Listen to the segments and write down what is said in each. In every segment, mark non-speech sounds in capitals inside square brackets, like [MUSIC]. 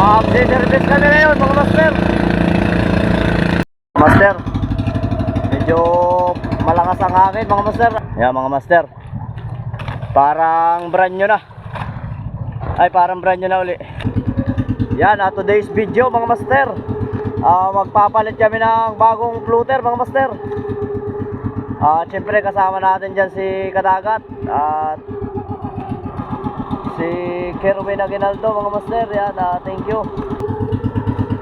Mag-service kami ngayon mga master. Master, medyo malakas ang hangin mga master. Yan mga master. Parang brand new na. Ay parang brand new na uli. Yan, ah, today's video mga master. Ah, magpapalit kami ng bagong floater mga master. Ah, syempre kasama natin diyan si Kadagat at si Kerwin Aguinaldo mga master. Yan, ah, thank you.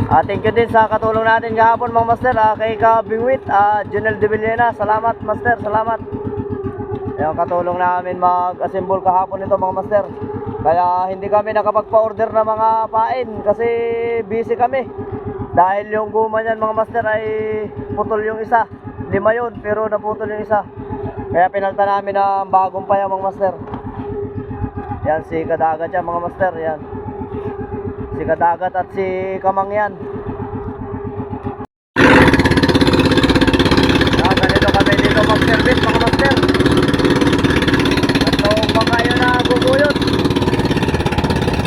Ah, thank you din sa katulong natin kahapon mga master ah, kay Ka Bingwit, ah, Junel De Villena. Salamat master, salamat. Yung katulong namin mag-assemble kahapon ito mga master. Kaya hindi kami nakapagpa-order ng mga pain kasi busy kami. Dahil yung guma niyan mga master ay putol yung isa. Lima yun pero naputol yung isa. Kaya pinalta namin ng bagong paya mga master. Yan si Kadagat yan mga master. Yan. Si Kadagat at si Kamang yan. Ah, ganito kami dito mag-service mga master. Tatlong mga yun na guguyot.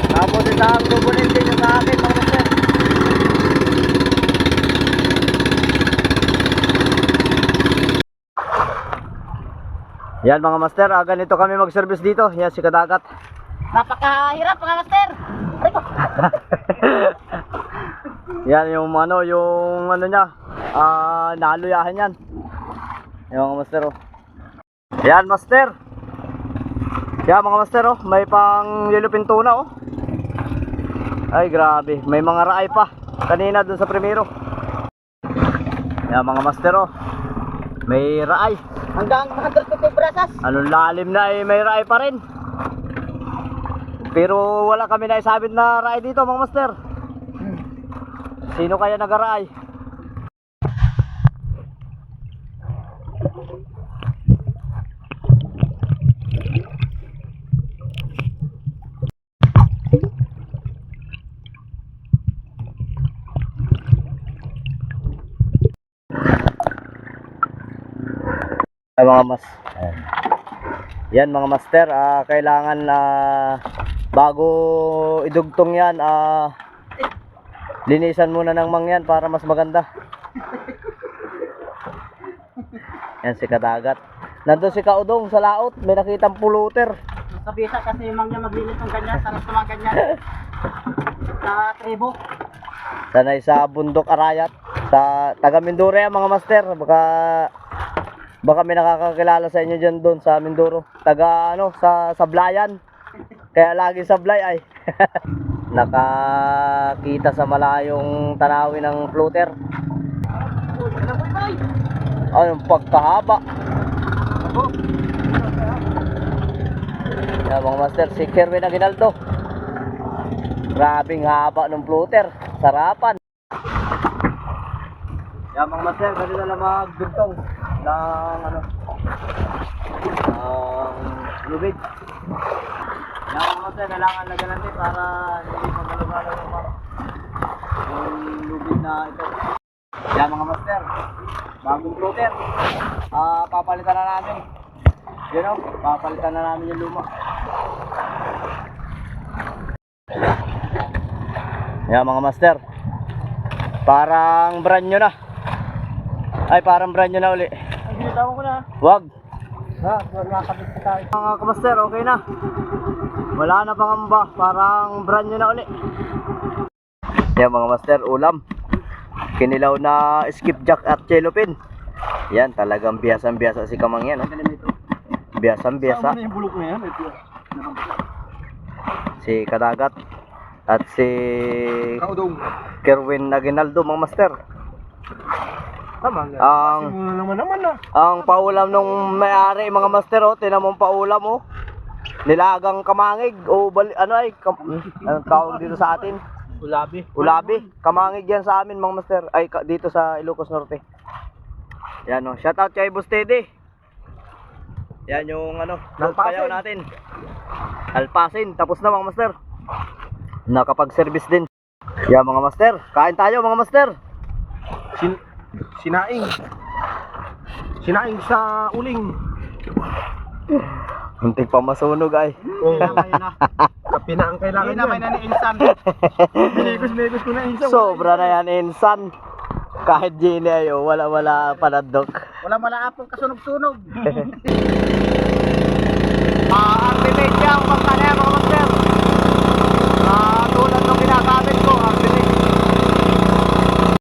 Tapos isang gugunin din yung sa akin mga master. Yan mga master, ah, ganito kami mag-service dito. Yan si Kadagat. Napakahirap mga master. [LAUGHS] Yan yung ano, yung ano niya, ah, naluyahan yan. Yung mga master oh. Yan master. Yan mga master oh, may pang yellow pintura oh. Ay grabe, may mga raay pa. Kanina dun sa primero. Yan mga master oh. May raay. Hanggang 150 brasas. Anong lalim na eh, may raay pa rin. Pero wala kami na isabit na raay dito mga master. Sino kaya nagaraay? Ay mga mas. Ayan. Yan mga master, ah, kailangan na bago idugtong yan, ah, linisan muna ng mangyan para mas maganda. Yan si Kadagat. Nandun si Kaudong sa laot, may nakitang puluter. Sa bisa kasi yung mga maglinis ng ganyan. Sarap naman ganyan. [LAUGHS] Sa tribo. Sanay sa bundok Arayat, sa taga Mindoro mga master. Baka baka may nakakakilala sa inyo diyan doon sa Mindoro. Taga ano sa Sablayan. Kaya lagi sablay ay. [LAUGHS] Nakakita sa malayong tanawin ng floater. Boy? Anong pagkahaba. Yan mga master, si Kerwin Aguinaldo. Grabing haba ng floater. Sarapan. Yan mga master, ganito na lang magdugtong ng ano ng lubid. Yan mga master, kailangan lagyan natin para hindi magalugalo yung mga yung lubid na ito. Yan mga master, bagong floater. Ah, papalitan na namin. Yan o, papalitan na namin yung luma. Yan mga master. Parang brand new na. Ay, parang brand new na uli. Ang binitawan ko na. Wag. Ha, nakakabit pa tayo. Mga kamaster, okay na. Wala na pangamba. Parang brand new na uli. Yan mga master, ulam. Kinilaw na skipjack at cellophane. Yan, talagang biyasang-biyasa si Kamang yan. Oh. Biyasang-biyasa. yung bulok na yan? Si Kadagat at si. Kerwin Aguinaldo, mga master. Ang Muna naman naman na. ang paulam nung may-ari mga master oh, tinan mo ang paulam oh. Nilagang kamangig o bali, ano ay kam, anong tawag dito sa atin? Ulabi. Ulabi, kamangig yan sa amin mga master. Ay ka- dito sa Ilocos Norte. Yan oh, shout out kay Boss Teddy. Yan yung ano, Alpasin. nagpayaw natin. Alpasin, tapos na mga master. Nakapag-service din. Yan mga master, kain tayo mga master. Sin sinaing. Sinaing sa uling. Muntik pa masunog ay. Na, may na. Kape na ang kailangan may yan. na ni Insan. Binigos-bigos [LAUGHS] ko na Insan. Sobra na yan, insan. Kahit gini ayo, wala wala panadok. Wala mala apong kasunog-sunog. [LAUGHS]